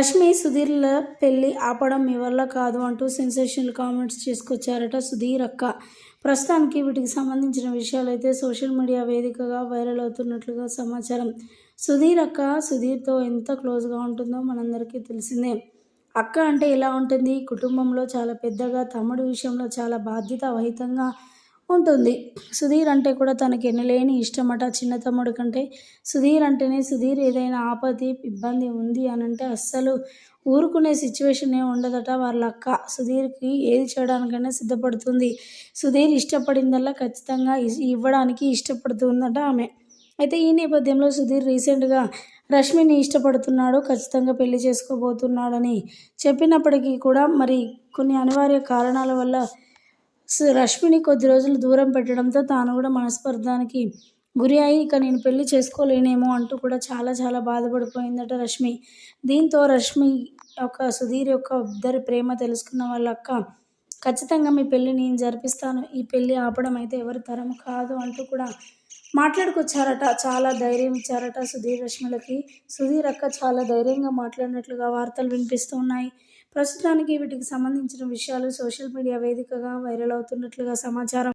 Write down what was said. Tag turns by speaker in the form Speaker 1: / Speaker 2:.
Speaker 1: రష్మి సుధీర్ల పెళ్ళి ఆపడం మీ వల్ల కాదు అంటూ సెన్సేషనల్ కామెంట్స్ చేసుకొచ్చారట సుధీర్ అక్క. ప్రస్తుతానికి వీటికి సంబంధించిన విషయాలు అయితే సోషల్ మీడియా వేదికగా వైరల్ అవుతున్నట్లుగా సమాచారం. సుధీర్ అక్క సుధీర్తో ఎంత క్లోజ్గా ఉంటుందో మనందరికీ తెలిసిందే. అక్క అంటే ఎలా ఉంటుంది? కుటుంబంలో చాలా పెద్దగా తమ్ముడి విషయంలో చాలా బాధ్యత వహితంగా ఉంటుంది. సుధీర్ అంటే కూడా తనకి ఎన్నలేని ఇష్టమట. చిన్న తమ్ముడు కంటే సుధీర్ అంటేనే సుధీర్ ఏదైనా ఆపతి ఇబ్బంది ఉంది అని అంటే అస్సలు ఊరుకునే సిచ్యువేషనే ఉండదట వాళ్ళ అక్క. సుధీర్కి ఏది చేయడానికైనా సిద్ధపడుతుంది. సుధీర్ ఇష్టపడిందల్లా ఖచ్చితంగా ఇవ్వడానికి ఇష్టపడుతుందట ఆమె. అయితే ఈ నేపథ్యంలో సుధీర్ రీసెంట్గా రష్మిని ఇష్టపడుతున్నాడు ఖచ్చితంగా పెళ్ళి చేసుకోబోతున్నాడని చెప్పినప్పటికీ కూడా మరి కొన్ని అనివార్య కారణాల వల్ల రష్మిని కొద్ది రోజులు దూరం పెట్టడంతో తాను కూడా మనస్పర్ధానికి గురి అయి ఇక నేను పెళ్ళి చేసుకోలేనేమో అంటూ కూడా చాలా చాలా బాధపడిపోయిందట రష్మి. దీంతో రష్మి ఒక సుధీర్ యొక్క ఇద్దరి ప్రేమ తెలుసుకున్న వాళ్ళ అక్క ఖచ్చితంగా మీ పెళ్ళి నేను జరిపిస్తాను. ఈ పెళ్ళి ఆపడం అయితే ఎవరి తరం కాదు అంటూ కూడా మాట్లాడుకొచ్చారట చాలా ధైర్యం ఇచ్చారట సుధీర్ రష్మలకి. సుధీర్ అక్క చాలా ధైర్యంగా మాట్లాడినట్లుగా వార్తలు వినిపిస్తూ ఉన్నాయి ప్రస్తుతానికి వీటికి సంబంధించిన విషయాలు సోషల్ మీడియా వేదికగా వైరల్ అవుతున్నట్లుగా సమాచారం